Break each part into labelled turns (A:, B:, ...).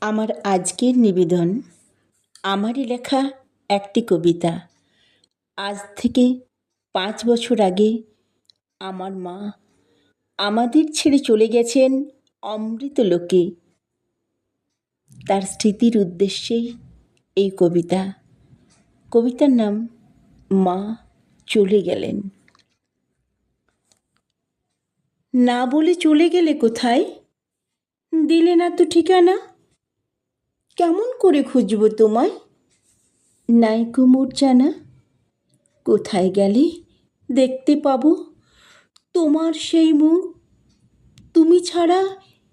A: আমার আজকের নিবেদন, আমারই লেখা একটি কবিতা। আজ থেকে পাঁচ বছর আগে আমার মা আমাদের ছেড়ে চলে গেছেন অমৃত লোকে। তার স্মৃতির উদ্দেশ্যেই এই কবিতা। কবিতার নাম মা চলে গেলেন। না বলে চলে গেলে কোথায়? দিলে না তো ঠিকানা? কেমন করে খুঁজব তোমায়? নাই কুমুর জানা কোথায় গেলে দেখতে পাবো? তোমার সেই মুখ তুমি ছাড়া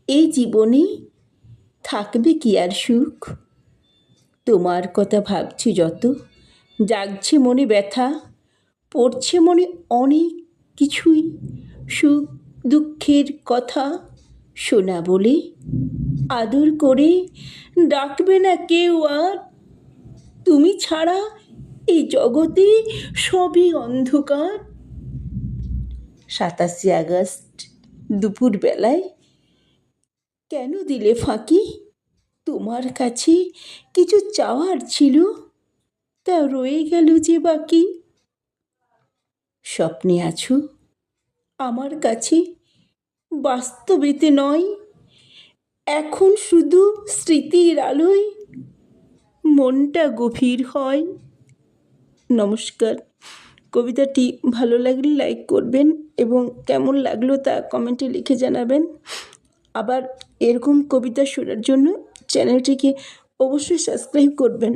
A: এই জীবনে থাকবে কি আর সুখ? তোমার কথা ভাবছি যত, জাগছে মনে ব্যথা, পড়ছে মনে অনেক কিছুই, সুখ দুঃখের কথা শোনা বলে আদর করে ডাকবে না কেউ আর? তুমি ছাড়া এই জগতে সবই অন্ধকার। সাতাশে আগস্ট দুপুরবেলায় কেন দিলে ফাঁকি? তোমার কাছে কিছু চাওয়ার ছিল? তা রয়ে গেল যে বাকি। স্বপ্নে আছো। আমার কাছে বাস্তবেতে নয়। এখন শুধু স্মৃতির আলোয় মনটা গভীর হয়। নমস্কার। কবিতাটি ভালো লাগলে লাইক করবেন এবং কেমন লাগল তা কমেন্টে লিখে জানাবেন। আবার এরকম কবিতা শোনার জন্য চ্যানেলটিকে অবশ্যই সাবস্ক্রাইব করবেন।